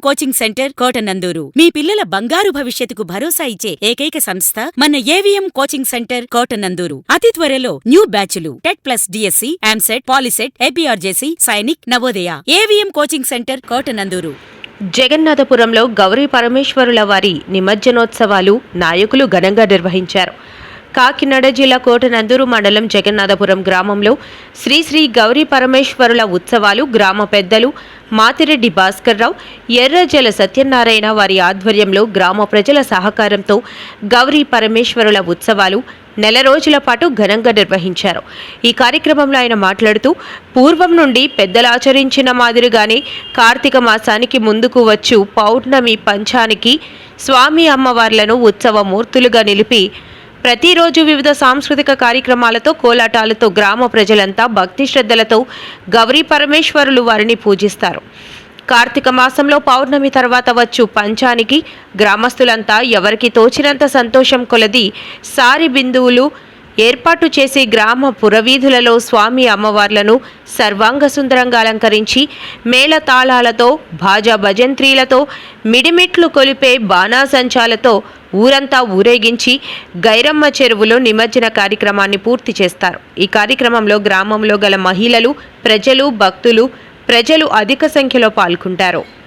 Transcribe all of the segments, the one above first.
Coaching centre Kotananduru. మీ పిల్లల బంగారు భవిష్యత్తుకు భరోసా ఇచ్చే ఏకైక సంస్థ మన ఏవిఎం కోచింగ్ సెంటర్ కోటనందూరు. అతి త్వరలో న్యూ బ్యాచ్లు TET plus DSC EAMCET POLYCET APRJC Sainik Navodaya. AVM coaching centre Kotananduru. జగన్నాథపురంలో Gauri పరమేశ్వరుల వారి నిమజ్జనోత్సవాలు నాయకులు ఘనంగా నిర్వహించారు. కాకినాడ జిల్లా కోటనందూరు మండలం జగన్నాథపురం గ్రామంలో శ్రీ శ్రీ గౌరీ పరమేశ్వరుల ఉత్సవాలు గ్రామ పెద్దలు మాతిరెడ్డి భాస్కర్రావు ఎర్రజల సత్యనారాయణ వారి ఆధ్వర్యంలో గ్రామ ప్రజల సహకారంతో గౌరీ పరమేశ్వరుల ఉత్సవాలు నెల రోజుల పాటు ఘనంగా నిర్వహించారు. ఈ కార్యక్రమంలో ఆయన మాట్లాడుతూ పూర్వం నుండి పెద్దలు ఆచరించిన మాదిరిగానే కార్తీక మాసానికి ముందుకు వచ్చు పౌర్ణమి పంచానికి స్వామి అమ్మవార్లను ఉత్సవ మూర్తులుగా నిలిపి ప్రతిరోజు వివిధ సాంస్కృతిక కార్యక్రమాలతో కోలాటాలతో గ్రామ ప్రజలంతా భక్తి శ్రద్ధలతో గౌరీ పరమేశ్వరులు వారిని పూజిస్తారు. కార్తీక మాసంలో పౌర్ణమి తర్వాత వచ్చు పంచానికి గ్రామస్తులంతా ఎవరికి తోచినంత సంతోషం కొలది సారి బిందువులు ఏర్పాటు చేసి గ్రామ పురవీధులలో స్వామి అమ్మవార్లను సర్వాంగ సుందరంగా అలంకరించి మేళ తాళాలతో భాజా భజంత్రీలతో మిడిమిట్లు కొలిపే బాణాసంచాలతో ఊరంతా ఊరేగించి గైరమ్మ చెరువులో నిమజ్జన కార్యక్రమాన్ని పూర్తి చేస్తారు. ఈ కార్యక్రమంలో గ్రామంలో గల మహిళలు ప్రజలు భక్తులు ప్రజలు అధిక సంఖ్యలో పాల్గొంటారు.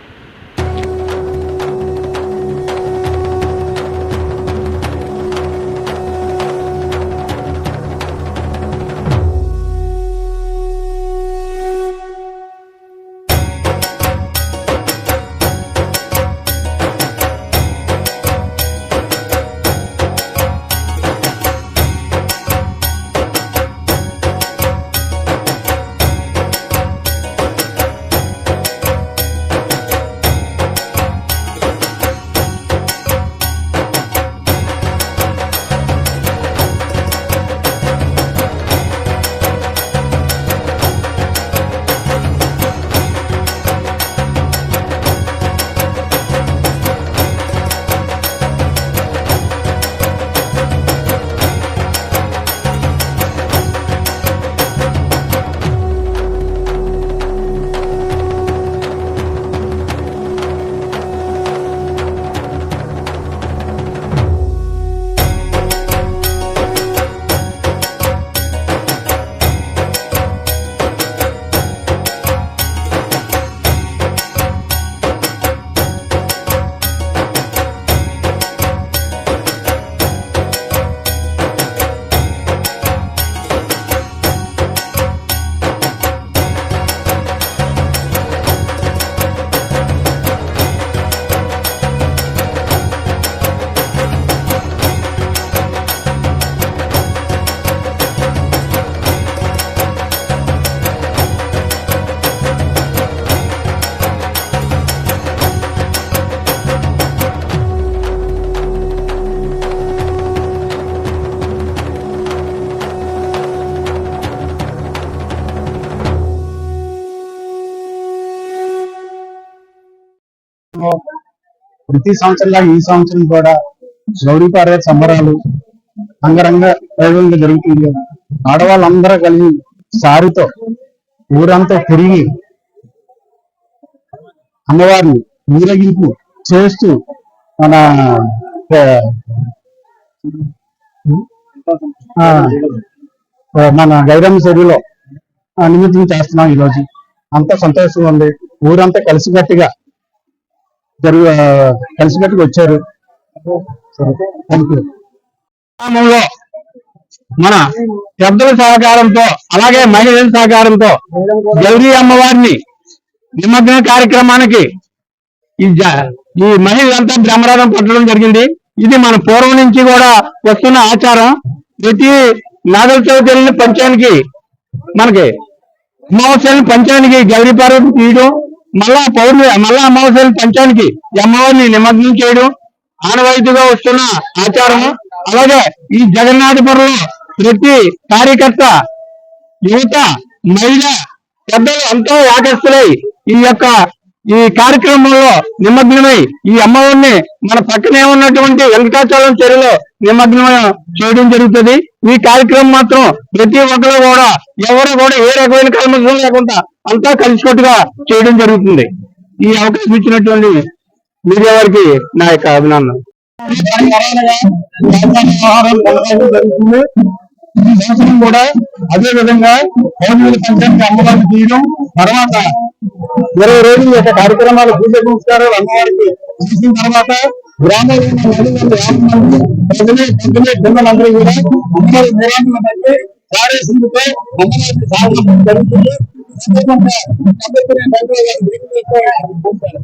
ప్రతి సంవత్సరంలా ఈ సంవత్సరం కూడా గౌరీ పార్వత సంబరాలు అంగరంగ వైభవంగా జరుగుతుంది. ఆడవాళ్ళందరూ కలిసి సారితో ఊరంతా తిరిగి అమ్మవారిని ఊరేగింపు చేస్తూ మన మన గైరమ్మ చెరువులో నిమిత్తం నిమజ్జనం చేస్తున్నాం ఈ రోజు అంతా సంతోషంగా ఉంది. ఊరంతా కలిసికట్టుగా జరుగు ఆ, వచ్చారు. గ్రామంలో మన పెద్దల సహకారంతో అలాగే మహిళల సహకారంతో గౌరీ అమ్మవారిని నిమగ్న కార్యక్రమానికి ఈ జ- ఈ మహిళలంతా బ్రహ్మరాధం పట్టడం జరిగింది. ఇది మన పూర్వం నుంచి కూడా వస్తున్న ఆచారం. ప్రతి నాగల చవితి పంచానికి మనకి అమావాస్యలను పంచానికి గౌరీ పార్వతి తీయడం మళ్ళా పౌర్ణమి మళ్ళా అమావాస్యలు పంచానికి అమ్మవారిని నిమగ్నం చేయడం ఆనవాయితీగా వస్తున్న ఆచారం. అలాగే ఈ జగన్నాథపురంలో ప్రతి కార్యకర్త యువత మహిళ పెద్దలు ఎంతో ఆకర్షులై ఈ యొక్క ఈ కార్యక్రమంలో నిమగ్నమై ఈ అమ్మవారిని మన పక్కనే ఉన్నటువంటి వెంకటాచలం చెరువులో నిమగ్నం చేయడం జరుగుతుంది. ఈ కార్యక్రమం మాత్రం ప్రతి ఒక్కరు కూడా ఎవరు కూడా ఏ రకమైన కల్మషం లేకుండా అంతా కలిసికట్టుగా చేయడం జరుగుతుంది. ఈ అవకాశం ఇచ్చినటువంటి మీడియా వారికి నా యొక్క అభినందన జరుగుతుంది కూడా అదే విధంగా పౌర్ణమి పంచానికి అమ్మవారికి తీయడం తర్వాత ఇరవై రోజుల యొక్క కార్యక్రమాలు పూజ పురస్కారాలు అమ్మవారికి చేసిన తర్వాత గ్రామాలందరూ కూడా అమ్మవారి అమ్మవారికి జరుగుతుంది सब कुछ है बड़े बड़े बिल्डिंग में है बहुत सारे